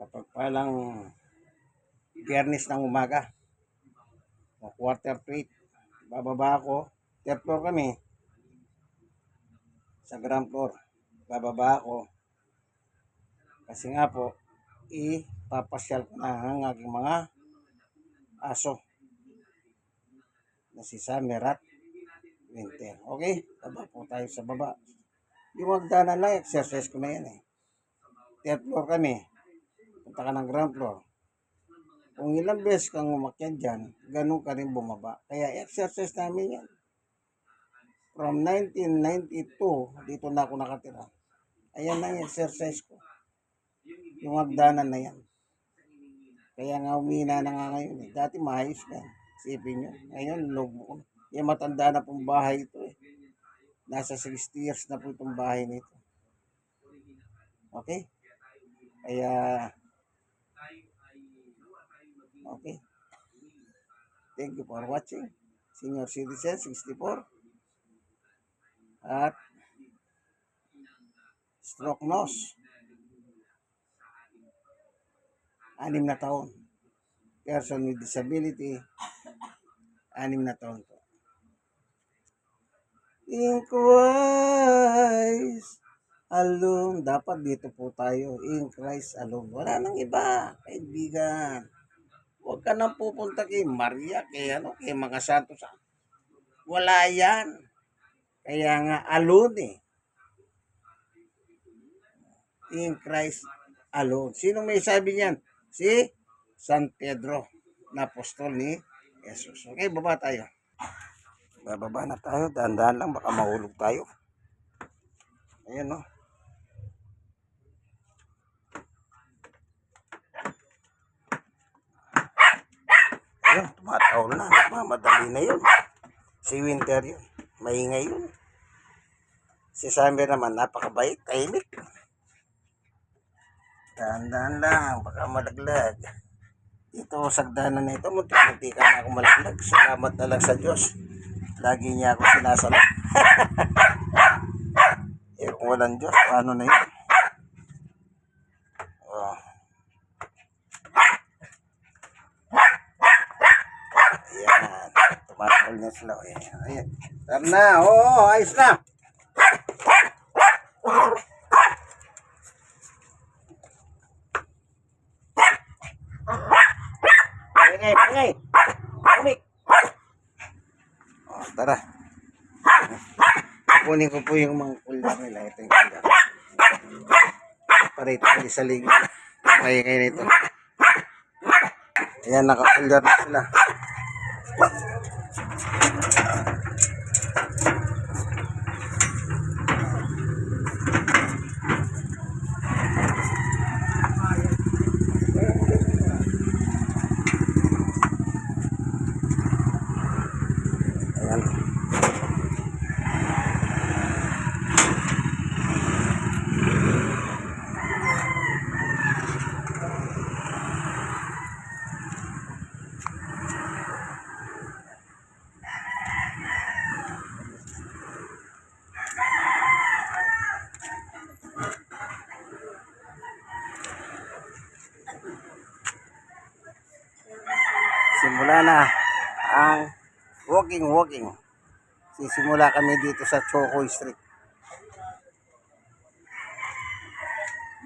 Kapag palang biyernes ng umaga, o quarter to eight, bababa ako, third floor kami, sa ground floor, bababa ako, kasi nga po, ipapasyal ko na ang aking mga aso na si Summer at Winter. Okay? Baba po tayo sa baba. Yung hagdanan lang, exercise ko na yan eh. Third floor kami. Punta ka ng ground floor. Kung ilang beses kang umakyat dyan, ganun ka rin bumaba. Kaya exercise namin yan. From 1992, dito na ako nakatira. Ayan ang exercise ko. Yung hagdanan na yan. Kaya nga umina na nga ngayon eh. Dati maayos na. Sipin nyo. Ngayon, lobo ko. Yung matanda na pong bahay ito eh. Nasa 60 years na po itong bahay nito. Okay? Kaya, okay. Thank you for watching. Senior Citizen 64. At stroke nose. Anim na taon. Person with disability. Anim na taon po. In Christ alone. Dapat dito po tayo. In Christ alone. Wala nang iba, kaibigan. Huwag ka nang pupunta kay Maria, kay ano, kay mga santos. Wala yan. Kaya nga alone eh. In Christ alone. Sino may sabi niyan? Si San Pedro na apostol ni Jesus. Okay, baba tayo. Bababa na tayo. Dahan-dahan lang. Baka mahulog tayo. Ayan no. Ayan, tumatawal na. Nagmamadali na yun. Si Winter yun. Maingay yun. Si Summer naman, napakabait, tahimik. Dahan-dahan lang, baka malaglag. Ito, sagdanan na ito, muntik-munti ka na ako malaglag. Salamat na lang sa Diyos. Lagi niya ako sinasalap. eh, kung walang Diyos, paano na yun? Oh. Ayan, tumatawal na sila. Ayan, ayan. Tara na, oo, ayos na. Pangay, pangay. Umik. Oh, tara. Kunin ko po yung mga kulda nila. Ito yung kulda. Para ito yung sa ligo. Maingay nito. Ayan, nakakulda na sila. Simula na ang walking walking. Sisimula kami dito sa Choco Street.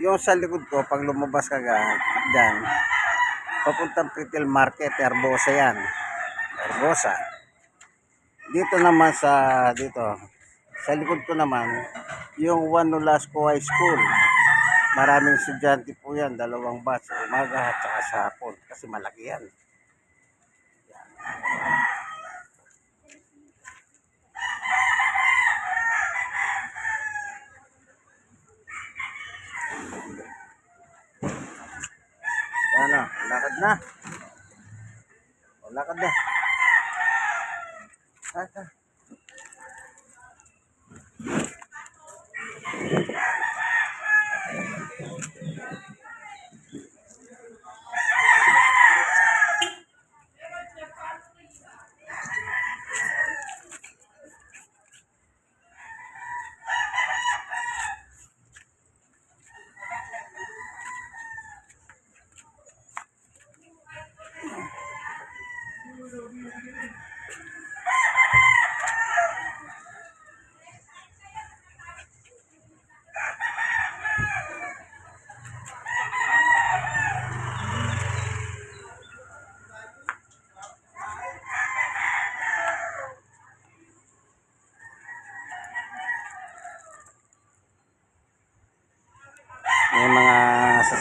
Yung sa likod ko, pag lumabas ka dyan, papuntang Pritil Market, Herbosa yan. Herbosa. Dito naman sa, dito, sa likod ko naman, yung Juan Nolasco High School. Maraming estudyante po yan, dalawang batch, umaga at saka sa hapon, kasi malaki yan. Ano, lakad na. O, lakad na. Ah, ah.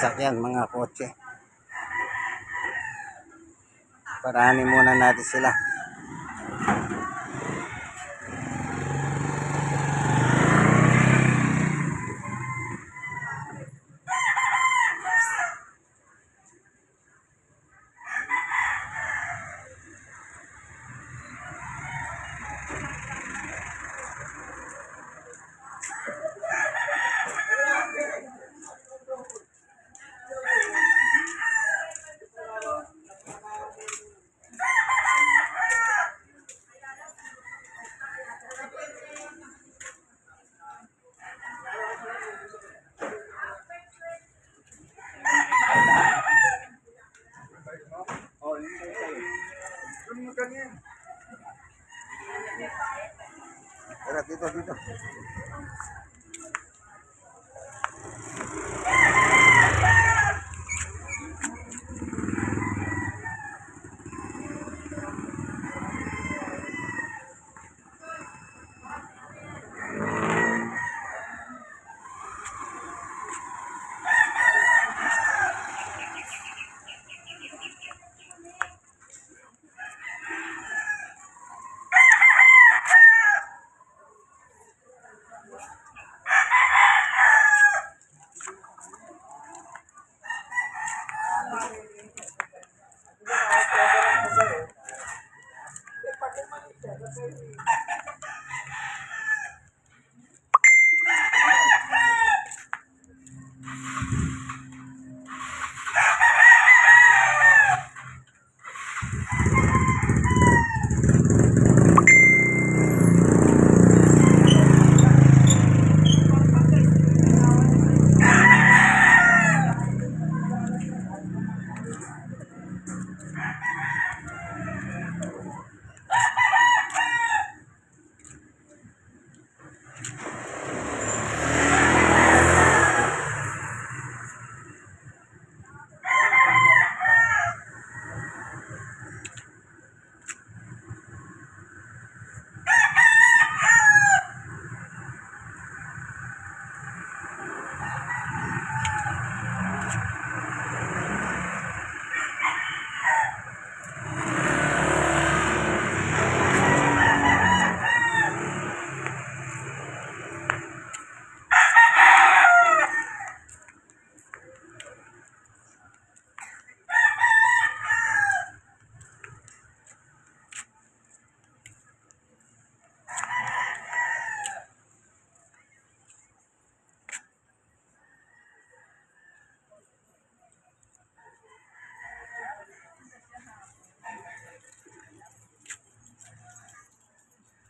Sasakyan, mga kotse. Parahanin muna natin sila. Dito,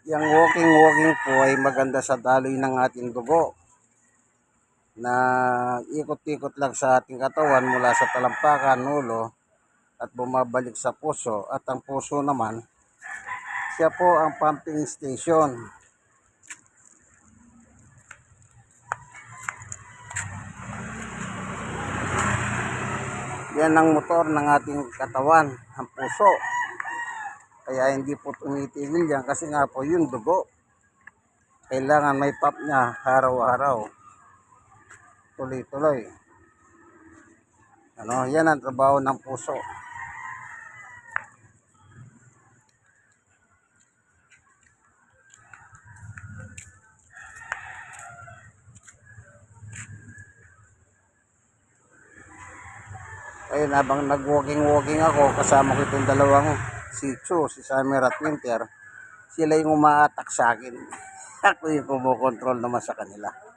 Yung walking-walking po ay maganda sa daloy ng ating dugo na ikot-ikot lang sa ating katawan mula sa talampakan, ulo at bumabalik sa puso at ang puso naman siya po ang pumping station. Yan ang motor ng ating katawan, ang puso. Kaya hindi po tumitigil yan kasi nga po yung dugo. Kailangan may pump niya araw-araw. Tuloy-tuloy. Ano, yan ang trabaho ng puso. Ayun, habang nag-walking-walking ako, kasama ko itong dalawang si Chu, si Summer at Winter, sila yung umaatak sa akin. ako yung kumukontrol naman sa kanila.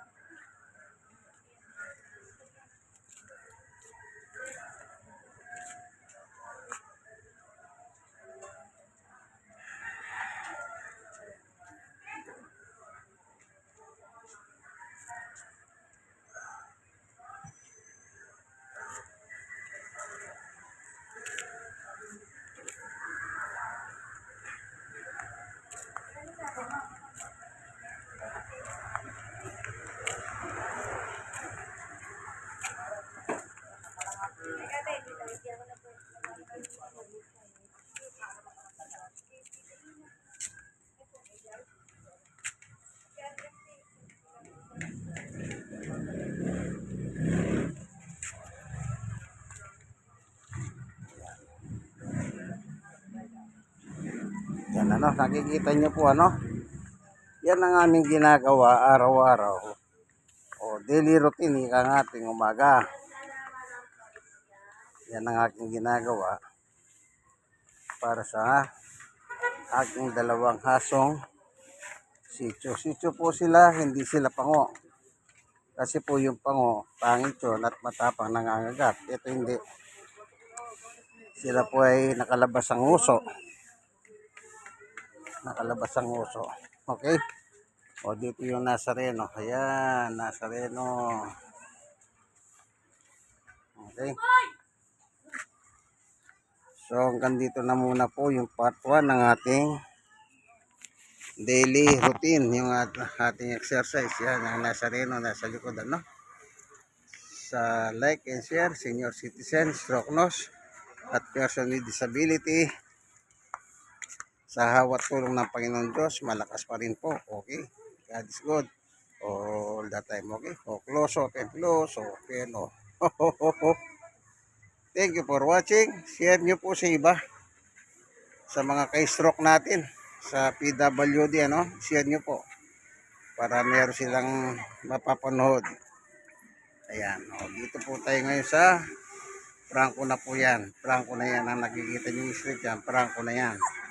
Ano, nakikita nyo po, ano? Yan ang aming ginagawa araw-araw. O, daily routine, ika ng ating umaga. Yan ang aking ginagawa para sa aking dalawang hasong sityo. Sityo po sila, hindi sila pango. Kasi po yung pango, pangit yun at matapang nangangagat. Ito hindi. Sila po ay nakalabas ang uso. Nakalabas ang uso. Okay? O dito yung Nazareno. Ayan, Nazareno. Okay? So hanggang dito na muna po yung part 1 ng ating daily routine. Yung at- ating exercise. Yan, ang Nazareno nasa likod. Ano? Sa like and share, senior citizens, stroke nurse, at person with disability. Sa hawat tulong ng Panginoon Diyos, malakas pa rin po. Okay? God is good. All the time. Okay? O close, open, close, open. O. Thank you for watching. Share nyo po sa iba. Sa mga kay-stroke natin. Sa PWD, ano? Share nyo po. Para meron silang mapapanood. Ayan. O, dito po tayo ngayon sa Franco na po yan. Franco na yan. Ang nakikita nyo yung street yan. Franco na yan. Okay?